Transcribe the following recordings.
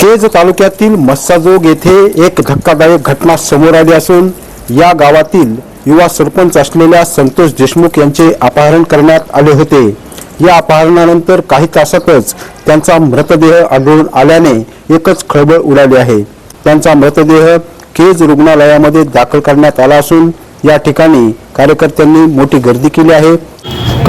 केज तालुक्यातील मस्साजोग येथे एक धक्कादायक घटना समोर आली असून या गावातील युवा सरपंच असलेल्या संतोष देशमुख यांचे अपहरण करण्यात आले होते. या अपहरणानंतर काही तासातच त्यांचा मृतदेह आढळून आल्याने एकच खळबळ उडाली आहे. त्यांचा मृतदेह केज रुग्णालयामध्ये दाखल करण्यात आला असून या ठिकाणी कार्यकर्त्यांनी मोठी गर्दी केली आहे.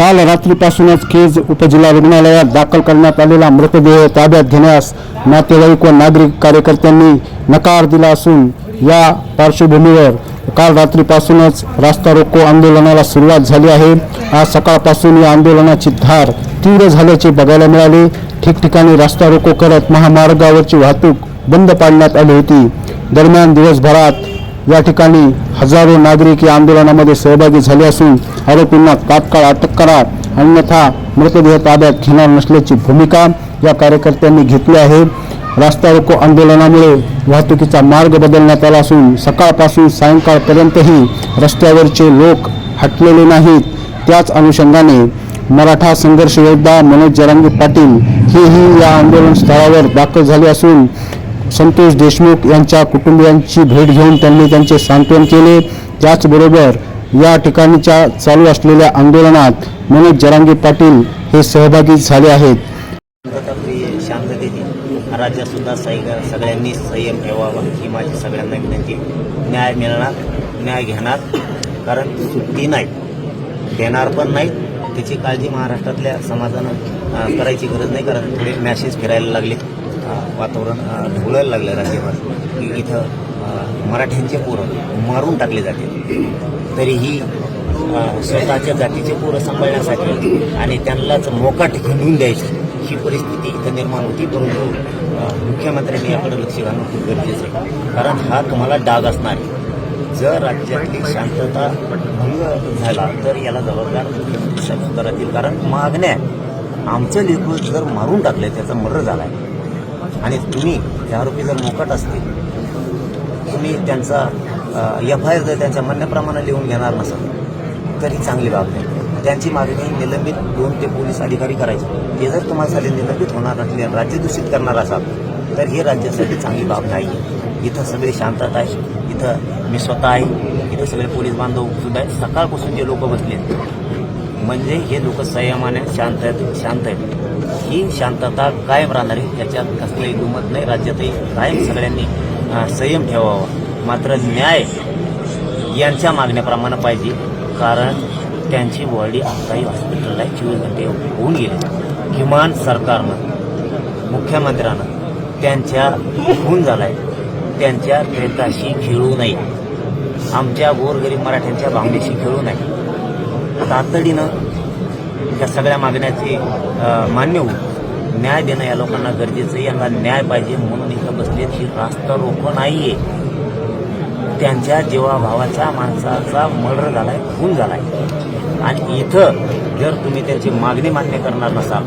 काल रात्रीपासूनच केज उपजिल्हा रुग्णालयात दाखल करण्यात आलेला मृतदेह ताब्यात घेण्यास नातेवाईक व नागरिक कार्यकर्त्यांनी नकार दिला असून या पार्श्वभूमीवर काल रात्रीपासूनच रास्ता रोको आंदोलनाला सुरुवात झाली आहे. आज सकाळपासून या आंदोलनाची धार तीव्र झाल्याचे बघायला मिळाले. ठिकठिकाणी रास्ता रोको करत महामार्गावरची वाहतूक बंद पाडण्यात आली होती. दरम्यान दिवसभरात या ठिकाणी हजारो नागरिक या आंदोलनामध्ये सहभागी झाले असून आरोपींना तात्काळ अटक करा अन्यथा मृतदेह ताब्यात घेणार नसल्याची भूमिका या कार्यकर्त्यांनी घेतली आहे. रास्ता रोको आंदोलनामुळे वाहतुकीचा मार्ग बदलण्यात आला असून सकाळपासून सायंकाळपर्यंतही रस्त्यावरचे लोक हटलेले नाहीत. त्याच अनुषंगाने मराठा संघर्ष योद्धा मनोज जरांगी पाटील हेही या आंदोलन स्थळावर दाखल झाले असून संतोष देशमुख यांच्या कुटुंबियांची भेट घेऊन त्यांनी त्यांचे सांत्वन केले. त्याचबरोबर या ठिकाणीच्या चालू असलेल्या आंदोलनात मनोज जरांगे पाटील हे सहभागी झाले आहेत. शांतताप्रिय शांततेने सही सगळ्यांनी संयम ठेवावा ही माझी सगळ्यांना विनंती. न्याय मिळणार न्याय घेणार कारण सुट्टी नाही देणार पण नाही. त्याची काळजी महाराष्ट्रातल्या समाजानं करायची गरज नाही कारण थोडे मॅसेज फिरायला लागले. वातावरण ढवळायला लागलं राज्यभर की इथं मराठ्यांचे पोरं मारून टाकले जाते. तरीही स्वतःच्या जातीचे पोरं सांभाळण्यासाठी आणि त्यांनाच मोकाट घेऊन द्यायची ही परिस्थिती इथं निर्माण होती. परंतु मुख्यमंत्र्यांनी याकडे लक्ष घालणं खूप गरजेचं आहे. कारण हा तुम्हाला डाग असणार आहे. जर राज्यातली शांतता भंग झाला तर याला जबाबदार मुख्यमंत्री राहतील. कारण मागण्या आमचं लेखक जर मारून टाकलं त्याचा मर्डर झाला आहे आणि तुम्ही हे आरोपी जर मोकट असतील तुम्ही त्यांचा एफ आय आर जर त्यांच्या म्हणण्याप्रमाणे लिहून घेणार नसाल तर ही चांगली बाब नाही त्यांची मागणी निलंबित दोन ते पोलीस अधिकारी करायचे. ते जर तुम्हाला साधे निलंबित होणार नसले राज्य दूषित करणार असाल तर हे राज्यासाठी चांगली बाब नाही. इथं सगळी शांतता आहे. इथं मी स्वतः आहे. इथं सगळे पोलीस बांधव सुद्धा सकाळपासून जे लोक बसले म्हणजे हे लोक संयमाने शांत आहेत शांत आहेत. ही शांतता कायम राहणार आहे. त्याच्यात कसलंही दुमत नाही. राज्यातही कायम सगळ्यांनी संयम ठेवावा. मात्र न्याय यांच्या मागण्याप्रमाणे पाहिजे. कारण त्यांची बॉडी आताही हॉस्पिटलला आहे चोवीस घंटे होऊन गेले. किमान सरकारनं मुख्यमंत्र्यानं त्यांच्या खून झालाय. त्यांच्या प्रेताशी खेळू नये. आमच्या गोरगरीब मराठ्यांच्या भावनेशी खेळू नये. तातडीनं या सगळ्या मागण्याचे मान्य होऊन न्याय देणं या लोकांना गरजेचं आहे. यांना न्याय पाहिजे म्हणून इथं बसलेत. ही रास्त रोखं आहे त्यांच्या जीवाभावाच्या माणसाचा मर्डर झालाय खून झालाय. आणि इथं जर तुम्ही त्यांची मागणी मान्य करणार नसाल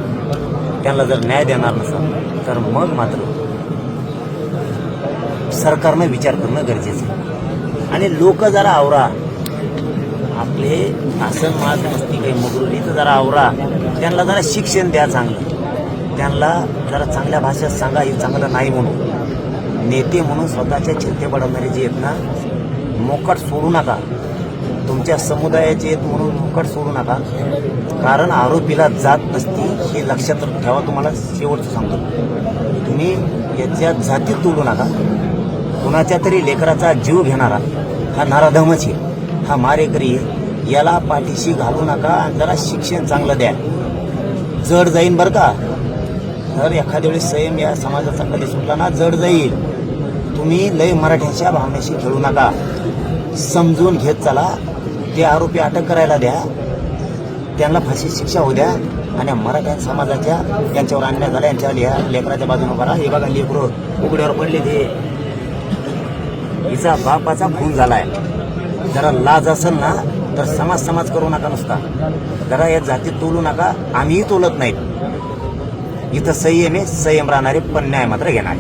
त्यांना जर न्याय देणार नसाल तर मग मात्र सरकारनं विचार करणं गरजेचं आहे. आणि लोक जरा आवरा. आपले असं माज मस्ती काही मगरुरीचं जरा आवरा. त्यांना जरा शिक्षण द्या चांगलं. त्यांना जरा चांगल्या भाषेत सांगा हे चांगलं नाही म्हणून. नेते म्हणून स्वतःच्या चिंते पडवणारे जे आहेत ना मोकट सोडू नका. तुमच्या समुदायाचे आहेत म्हणून मोकट सोडू नका. कारण आरोपीला जात नसती हे लक्षात ठेवा तुम्हाला शेवटचं सांगतो. तुम्ही याच्या जातीत तोडू नका. कुणाच्या तरी लेकराचा जीव घेणारा हा नाराधमच आहे. हा मारेकरी याला पाठीशी घालू नका आणि जरा शिक्षण चांगलं द्या. जड जाईन बरं का? तर एखाद्या वेळेस संयम या समाजाचा कधी सुटला ना जड जाईल. तुम्ही लय मराठ्याच्या भावनेशी खेळू नका. समजून घेत चला. ते आरोपी अटक करायला द्या. त्यांना फाशी शिक्षा होऊ द्या. आणि मराठा समाजाच्या यांच्यावर अन्याय झाला यांच्यावर लिहा लेकराच्या बाजूने बरा हे बघा लेकरं उघड्यावर पडले ते हिचा बापाचा खून झालाय. जरा लाज असेल ना तर समाज समाज करू नका नुसता. जरा या जातीत तोलू नका आम्हीही तोलत नाहीत. इथं संयम आहे संयम राहणारे पण न्याय मात्र घेणार.